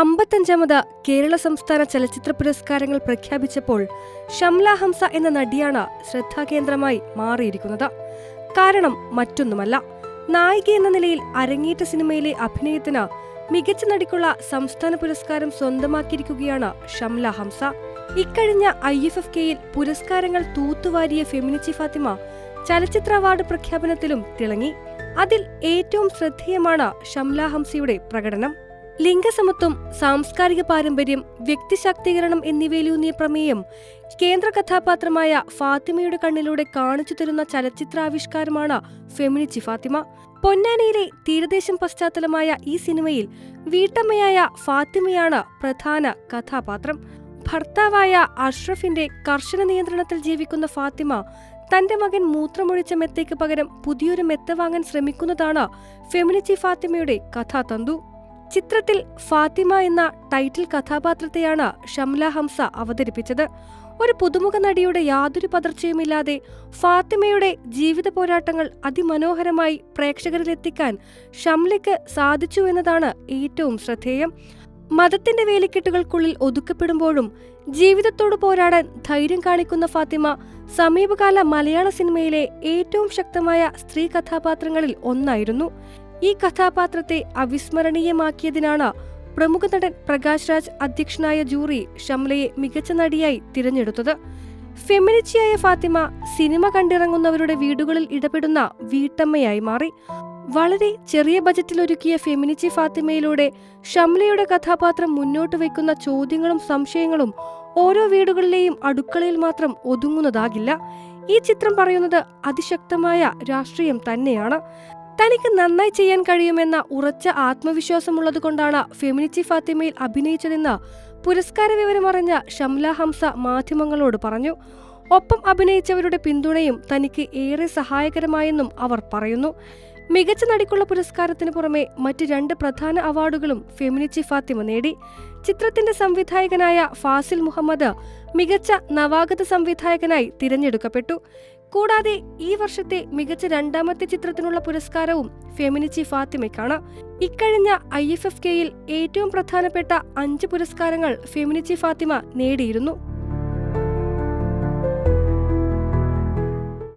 അമ്പത്തഞ്ചാമത് കേരള സംസ്ഥാന ചലച്ചിത്ര പുരസ്കാരങ്ങൾ പ്രഖ്യാപിച്ചപ്പോൾ ഷംല ഹംസ എന്ന നടിയാണ് ശ്രദ്ധാകേന്ദ്രമായി മാറിയിരിക്കുന്നത്. കാരണം മറ്റൊന്നുമല്ല. നായിക എന്ന നിലയിൽ അരങ്ങേറ്റ സിനിമയിലെ അഭിനയത്തിന് മികച്ച നടിക്കുള്ള സംസ്ഥാന പുരസ്കാരം സ്വന്തമാക്കിയിരിക്കുകയാണ് ഷംല ഹംസ. ഇക്കഴിഞ്ഞ ഐ എഫ് എഫ് കെയിൽ പുരസ്കാരങ്ങൾ തൂത്തുവാരിയ ഫെമിനിച്ചി ഫാത്തിമ ചലച്ചിത്ര അവാർഡ് പ്രഖ്യാപനത്തിലും തിളങ്ങി. അതിൽ ഏറ്റവും ശ്രദ്ധേയമാണ് ഷംല ഹംസയുടെ പ്രകടനം. ലിംഗസമത്വം സാംസ്കാരിക പാരമ്പര്യം വ്യക്തിശാക്തീകരണം എന്നിവയിലൂന്നിയ പ്രമേയം കേന്ദ്ര കഥാപാത്രമായ ഫാത്തിമയുടെ കണ്ണിലൂടെ കാണിച്ചു തരുന്ന ചലച്ചിത്രാവിഷ്കാരമാണ് ഫെമിനിച്ചി ഫാത്തിമ. പൊന്നാനിയിലെ തീരദേശം പശ്ചാത്തലമായ ഈ സിനിമയിൽ വീട്ടമ്മയായ ഫാത്തിമയാണ് പ്രധാന കഥാപാത്രം. ഭർത്താവായ അഷ്റഫിന്റെ കർശന നിയന്ത്രണത്തിൽ ജീവിക്കുന്ന ഫാത്തിമ തന്റെ മകൻ മൂത്രമൊഴിച്ച മെത്തയ്ക്ക് പകരം പുതിയൊരു മെത്ത വാങ്ങാൻ ശ്രമിക്കുന്നതാണ് ഫെമിനിച്ചി ഫാത്തിമയുടെ കഥാതന്തു. ചിത്രത്തിൽ ഫാത്തിമ എന്ന ടൈറ്റിൽ കഥാപാത്രത്തെയാണ് ഷംല ഹംസ അവതരിപ്പിച്ചത്. ഒരു പുതുമുഖ നടിയുടെ യാതൊരു പതർച്ചയുമില്ലാതെ ഫാത്തിമയുടെ ജീവിത പോരാട്ടങ്ങൾ അതിമനോഹരമായി പ്രേക്ഷകരിലെത്തിക്കാൻ ഷംലയ്ക്ക് സാധിച്ചു എന്നതാണ് ഏറ്റവും ശ്രദ്ധേയം. മതത്തിന്റെ വേലിക്കെട്ടുകൾക്കുള്ളിൽ ഒതുക്കപ്പെടുമ്പോഴും ജീവിതത്തോട് പോരാടാൻ ധൈര്യം കാണിക്കുന്ന ഫാത്തിമ സമീപകാല മലയാള സിനിമയിലെ ഏറ്റവും ശക്തമായ സ്ത്രീ കഥാപാത്രങ്ങളിൽ ഒന്നായിരുന്നു. ഈ കഥാപാത്രത്തെ അവിസ്മരണീയമാക്കിയതിനാണ് പ്രമുഖ നടൻ പ്രകാശ് രാജ് അധ്യക്ഷനായ ജൂറി ഷംലയെ മികച്ച നടിയായി തിരഞ്ഞെടുത്തത്. ഫെമിനിച്ചിയായ ഫാത്തിമ സിനിമ കണ്ടിറങ്ങുന്നവരുടെ വീടുകളിൽ ഇടപെടുന്ന വീട്ടമ്മയായി മാറി. വളരെ ചെറിയ ബജറ്റിൽ ഒരുക്കിയ ഫെമിനിച്ചി ഫാത്തിമയിലൂടെ ഷംലയുടെ കഥാപാത്രം മുന്നോട്ട് വയ്ക്കുന്ന ചോദ്യങ്ങളും സംശയങ്ങളും ഓരോ വീടുകളിലെയും അടുക്കളയിൽ മാത്രം ഒതുങ്ങുന്നതാകില്ല. ഈ ചിത്രം പറയുന്നത് അതിശക്തമായ രാഷ്ട്രീയം തന്നെയാണ്. തനിക്ക് നന്നായി ചെയ്യാൻ കഴിയുമെന്ന ഉറച്ച ആത്മവിശ്വാസമുള്ളത് കൊണ്ടാണ് ഫെമിനിച്ചി ഫാത്തിമയിൽ അഭിനയിച്ചതെന്ന് പുരസ്കാര വിവരമറിഞ്ഞ ഷംല ഹംസ മാധ്യമങ്ങളോട് പറഞ്ഞു. ഒപ്പം അഭിനയിച്ചവരുടെ പിന്തുണയും തനിക്ക് ഏറെ സഹായകരമായെന്നും അവർ പറയുന്നു. മികച്ച നടിക്കുള്ള പുരസ്കാരത്തിന് പുറമെ മറ്റ് രണ്ട് പ്രധാന അവാർഡുകളും ഫെമിനിച്ചി ഫാത്തിമ നേടി. ചിത്രത്തിന്റെ സംവിധായകനായ ഫാസിൽ മുഹമ്മദ് മികച്ച നവാഗത സംവിധായകനായി തിരഞ്ഞെടുക്കപ്പെട്ടു. കൂടാതെ ഈ വർഷത്തെ മികച്ച രണ്ടാമത്തെ ചിത്രത്തിനുള്ള പുരസ്കാരവും ഫെമിനിച്ചി ഫാത്തിമയ്ക്കാണ്. ഇക്കഴിഞ്ഞ ഐ എഫ് എഫ് കെയിൽ ഏറ്റവും പ്രധാനപ്പെട്ട അഞ്ച് പുരസ്കാരങ്ങൾ ഫെമിനിച്ചി ഫാത്തിമ നേടിയിരുന്നു.